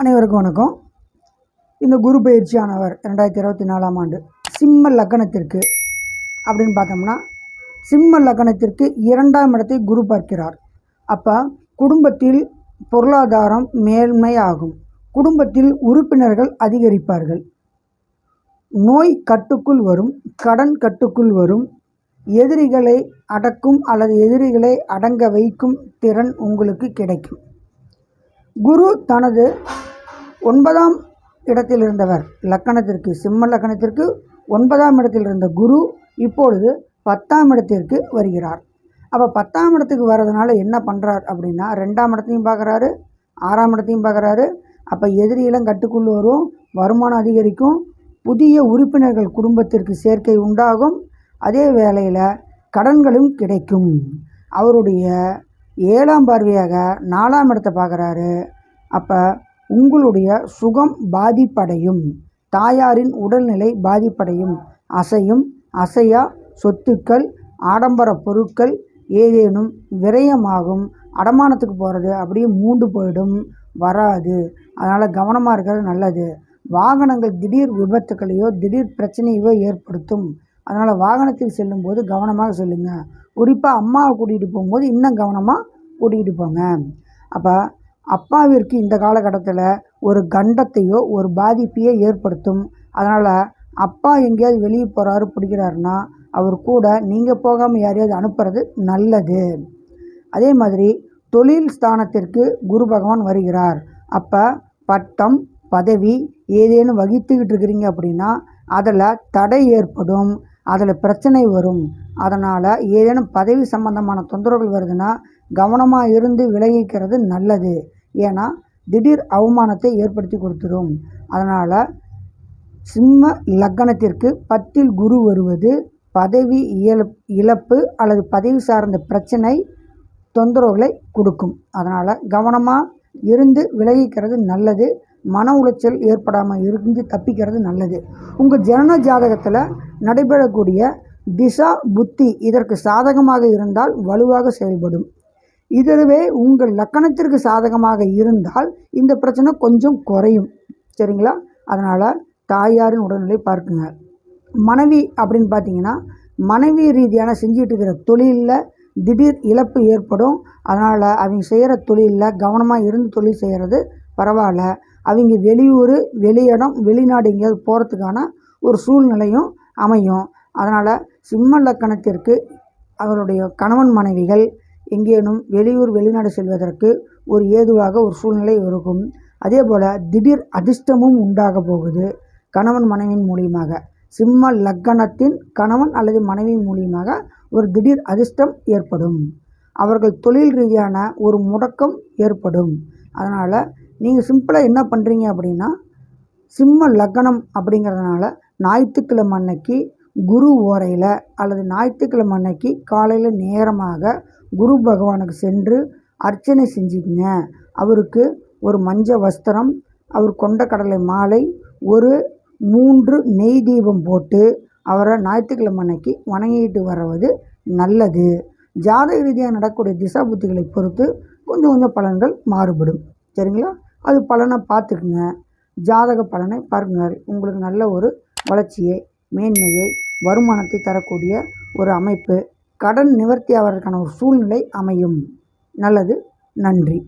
அனைவருக்கும் வணக்கம். இந்த குரு பயிற்சியானவர் ரெண்டாயிரத்தி இருபத்தி நாலாம் ஆண்டு சிம்ம லக்கணத்திற்கு அப்படின்னு பார்த்தோம்னா சிம்ம லக்கணத்திற்கு இரண்டாம் இடத்தை குரு பார்க்கிறார். அப்போ குடும்பத்தில் பொருளாதாரம் மேன்மை ஆகும் குடும்பத்தில் உறுப்பினர்கள் அதிகரிப்பார்கள். நோய் கட்டுக்குள் வரும் கடன் கட்டுக்குள் வரும். எதிரிகளை அடக்கும் அல்லது எதிரிகளை அடங்க வைக்கும் திறன் உங்களுக்கு கிடைக்கும். குரு தனது ஒன்பதாம் இடத்தில் இருந்தவர் லக்கணத்திற்கு சிம்ம லக்கணத்திற்கு ஒன்பதாம் இடத்தில் இருந்த குரு இப்பொழுது பத்தாம் இடத்திற்கு வருகிறார். அப்போ பத்தாம் இடத்துக்கு வர்றதுனால என்ன பண்ணுறார் அப்படின்னா ரெண்டாம் இடத்தையும் பார்க்குறாரு ஆறாம் இடத்தையும் பார்க்குறாரு. அப்போ எதிரியெல்லாம் கட்டுக்குள் வரும் வருமானம் அதிகரிக்கும் புதிய உறுப்பினர்கள் குடும்பத்திற்கு சேர்க்கை உண்டாகும். அதே வேளையில் கடன்களும் கிடைக்கும். அவருடைய ஏழாம் பார்வையாக நாலாம் இடத்தை பார்க்குறாரு. அப்போ உங்களுடைய சுகம் பாதிப்படையும். தாயாரின் உடல்நிலை பாதிப்படையும். அசையும் அசையா சொத்துக்கள் ஆடம்பர பொருட்கள் ஏதேனும் விரயமாகும். அடமானத்துக்கு போகிறது அப்படியே மூண்டு போயிடும். வராது. அதனால் கவனமாக இருக்கிறது நல்லது. வாகனங்கள் திடீர் விபத்துக்களையோ திடீர் பிரச்சனையோ ஏற்படுத்தும். அதனால் வாகனத்தில் செல்லும்போது கவனமாக செல்லுங்க. குறிப்பாக அம்மாவை கூட்டிகிட்டு போகும்போது இன்னும் கவனமாக கூட்டிகிட்டு போங்க. அப்போ அப்பாவிற்கு இந்த காலகட்டத்தில் ஒரு கண்டத்தையோ ஒரு பாதிப்பையோ ஏற்படுத்தும். அதனால் அப்பா எங்கேயாவது வெளியே போகிறாரு பிடிக்கிறாருன்னா அவர் கூட நீங்கள் போகாமல் யாரையாவது அனுப்புறது நல்லது. அதே மாதிரி தொழில் ஸ்தானத்திற்கு குரு பகவான் வருகிறார். அப்போ பட்டம் பதவி ஏதேனும் வகித்துக்கிட்டு இருக்கிறீங்க அப்படின்னா அதில் தடை ஏற்படும். அதில் பிரச்சனை வரும். அதனால் ஏதேனும் பதவி சம்பந்தமான தொந்தரவுகள் வருதுன்னா கவனமாக இருந்து விலகிக்கிறது நல்லது. ஏன்னா திடீர் அவமானத்தை ஏற்படுத்தி கொடுத்துரும். அதனால் சிம்ம லக்கணத்திற்கு பத்தில் குரு வருவது பதவி இயலப் இழப்பு அல்லது பதவி சார்ந்த பிரச்சனை தொந்தரவுகளை கொடுக்கும். அதனால் கவனமாக இருந்து விலகிக்கிறது நல்லது. மன உளைச்சல் ஏற்படாமல் இருந்து தப்பிக்கிறது நல்லது. உங்கள் ஜனன ஜாதகத்தில் நடைபெறக்கூடிய திசா புத்தி இதற்கு சாதகமாக இருந்தால் வலுவாக செயல்படும். இதுவே உங்கள் லக்கணத்திற்கு சாதகமாக இருந்தால் இந்த பிரச்சனை கொஞ்சம் குறையும். சரிங்களா? அதனால் தாயாரின் உடல்நிலை பார்க்குங்க. மனைவி அப்படின்னு பார்த்தீங்கன்னா மனைவி ரீதியான செஞ்சிகிட்டு இருக்கிற தொழிலில் திடீர் இழப்பு ஏற்படும். அதனால் அவங்க செய்கிற தொழிலில் கவனமாக இருந்து தொழில் செய்கிறது பரவாயில்ல. அவங்க வெளியூர் வெளியிடம் வெளிநாடு எங்கேயாவது போகிறதுக்கான ஒரு சூழ்நிலையும் அமையும். அதனால் சிம்ம லக்கணத்திற்கு அவருடைய கணவன் மனைவிகள் எங்கேனும் வெளியூர் வெளிநாடு செல்வதற்கு ஒரு ஏதுவாக ஒரு சூழ்நிலை இருக்கும். அதே போல் திடீர் அதிர்ஷ்டமும் உண்டாக போகுது கணவன் மனைவியின் மூலியமாக. சிம்ம லக்கணத்தின் கணவன் அல்லது மனைவி மூலியமாக ஒரு திடீர் அதிர்ஷ்டம் ஏற்படும். அவர்கள் தொழில் ரீதியான ஒரு முடக்கம் ஏற்படும். அதனால் நீங்கள் சிம்பிளாக என்ன பண்ணுறீங்க அப்படின்னா சிம்ம லக்கணம் அப்படிங்கிறதுனால ஞாயிற்றுக்கிழமை அன்னைக்கு குரு ஓரையில் அல்லது ஞாயிற்றுக்கிழமை அன்னைக்கு காலையில் நேரமாக குரு பகவானுக்கு சென்று அர்ச்சனை செஞ்சுக்குங்க. அவருக்கு ஒரு மஞ்ச வஸ்திரம் அவர் கொண்ட கடலை மாலை ஒரு மூன்று நெய் தீபம் போட்டு அவரை ஞாயிற்றுக்கிழமை அன்னைக்கு வணங்கிட்டு வர்றது நல்லது. ஜாதக ரீதியாக நடக்கக்கூடிய திசா புத்திகளை பொறுத்து கொஞ்சம் கொஞ்சம் பலன்கள் மாறுபடும். சரிங்களா? அது பலனை பார்த்துக்குங்க. ஜாதக பலனை பாருங்கள் உங்களுக்கு நல்ல ஒரு வளர்ச்சியை மேன்மையை வருமானத்தை தரக்கூடிய ஒரு அமைப்பு. கடன் நிவர்த்தி ஆவதற்கான ஒரு சூழ்நிலை அமையும். நல்லது நன்றி.